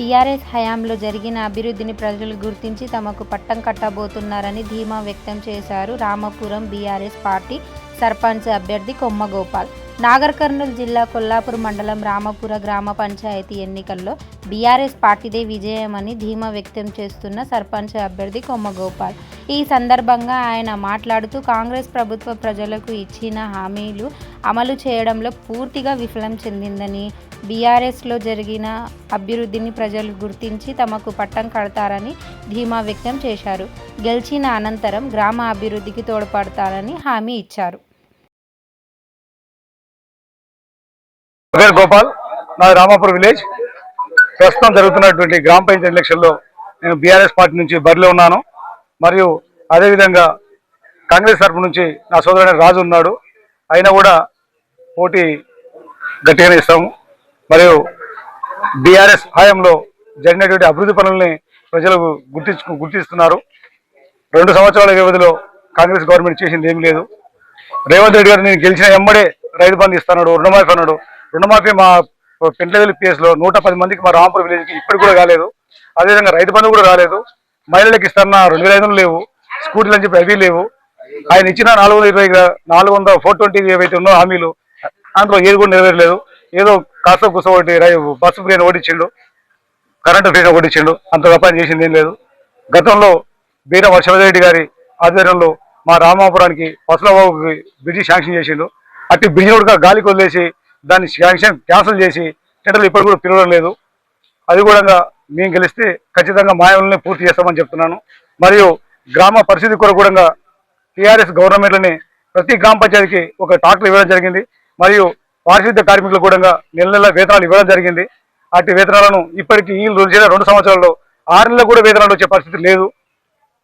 BRS హయాంలో జరిగిన అభివృద్ధిని ప్రజలు గుర్తించి తమకు పట్టం కట్టబోతున్నారని ధీమా వ్యక్తం చేశారు రామపురం బీఆర్ఎస్ పార్టీ సర్పంచ్ అభ్యర్థి కొమ్మగోపాల్ నాగర్ కర్నూలు జిల్లా కొల్లాపూర్ మండలం రామపుర గ్రామ పంచాయతీ ఎన్నికల్లో బీఆర్ఎస్ పార్టీదే విజయమని ధీమా వ్యక్తం చేస్తున్న సర్పంచ్ అభ్యర్థి కొమ్మగోపాల్ ఈ సందర్భంగా ఆయన మాట్లాడుతూ కాంగ్రెస్ ప్రభుత్వ ప్రజలకు ఇచ్చిన హామీలు అమలు చేయడంలో పూర్తిగా విఫలం చెందిందని బీఆర్ఎస్లో జరిగిన అభివృద్ధిని ప్రజలు గుర్తించి తమకు పట్టం కడతారని ధీమా వ్యక్తం చేశారు. గెలిచిన అనంతరం గ్రామ అభివృద్ధికి తోడ్పడతారని హామీ ఇచ్చారు. పేరు గోపాల్ నాది రామాపూర్ విలేజ్. ప్రస్తుతం జరుగుతున్నటువంటి గ్రామ పంచాయతీ ఎలక్షన్లో నేను బీఆర్ఎస్ పార్టీ నుంచి బరిలో ఉన్నాను. మరియు అదేవిధంగా కాంగ్రెస్ తరపు నుంచి నా సోదరుడైన రాజు ఉన్నాడు. అయినా కూడా పోటీ గట్టిగానే ఇస్తాము. మరియు బీఆర్ఎస్ హయాంలో జరిగినటువంటి అభివృద్ధి పనుల్ని ప్రజలు గుర్తించు గుర్తిస్తున్నారు. రెండు సంవత్సరాల వ్యవధిలో కాంగ్రెస్ గవర్నమెంట్ చేసింది ఏమి లేదు. రేవంత్ రెడ్డి గారు నేను గెలిచిన ఎమ్మడే రైతు బంధు ఇస్తున్నాడు రుణమాఫీ అన్నాడు. రుణమాఫీ మా పెంట్లవెల్లి పిఎస్లో నూట పది మందికి మా రాంపూర్ విలేజ్ ఇప్పుడు కూడా కాలేదు. అదేవిధంగా రైతు బంధు కూడా రాలేదు. మహిళలకు ఇస్తారన్న రెండు వేల ఐదు లేవు. స్కూటీలు అని చెప్పి అవి లేవు. ఆయన ఇచ్చిన నాలుగు వందల ఇరవై నాలుగు వందల ఫోర్ ట్వంటీ ఏవైతే ఉన్నో హామీలు అందులో ఏది కూడా నెరవేరలేదు. ఏదో కాస్త కుస ఒకటి రై- బస్సు ఫ్రీని ఓడించిండు కరెంటు ఫ్రీని ఓడించిండు అంత తప్పని చేసింది ఏం లేదు. గతంలో బీర వర్షవరెడ్డి గారి ఆధ్వర్యంలో మా రామాపురానికి పసులబాబుకి బ్రిడ్జి శాంక్షన్ చేసిండు. అట్టి బ్రిడ్జి కూడా గాలికి వదిలేసి దాన్ని శాంక్షన్ క్యాన్సిల్ చేసి టెండర్లు ఇప్పటి కూడా పిలవడం లేదు. అది కూడా మేము గెలిస్తే ఖచ్చితంగా మాయల్ని పూర్తి చేస్తామని చెప్తున్నాను. మరియు గ్రామ పరిస్థితి కొరకు కూడా టీఆర్ఎస్ గవర్నమెంట్లని ప్రతి గ్రామ పంచాయతీకి ఒక ట్రాక్టర్ ఇవ్వడం జరిగింది. మరియు పారిశుద్ధ్య కార్మికులు కూడా నెల నెల వేతనాలు ఇవ్వడం జరిగింది. అటు వేతనాలను ఇప్పటికీ ఈ రోజు రెండు సంవత్సరాల్లో ఆరు నెలలు కూడా వేతనాలు వచ్చే పరిస్థితి లేదు.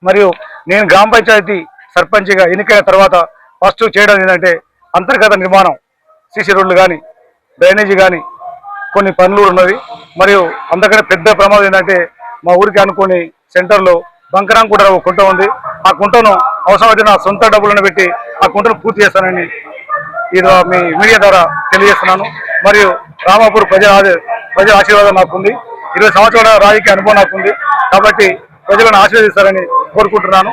మరియు నేను గ్రామ పంచాయతీ సర్పంచ్గా ఎన్నికైన తర్వాత ఫస్ట్ చేయడం ఏంటంటే అంతర్గత నిర్మాణం. సీసీ రోడ్లు కానీ డ్రైనేజీ కానీ కొన్ని పనులు ఉన్నవి. మరియు అందుకనే పెద్ద ప్రమాదం ఏంటంటే మా ఊరికి అనుకుని సెంటర్లో బంకరాం కూడా ఒక కుంట ఉంది. ఆ కుంటను అవసరమైతే నా సొంత డబ్బులను పెట్టి ఆ కుంటను పూర్తి చేస్తానని ఇది మీ మీడియా ద్వారా తెలియజేస్తున్నాను. మరియు రామాపూర్ ప్రజల ప్రజల ఆశీర్వాదం నాకుంది. ఇరవై సంవత్సరాల రాజకీయ అనుభవం నాకుంది. కాబట్టి ప్రజలను ఆశీర్వదిస్తారని కోరుకుంటున్నాను.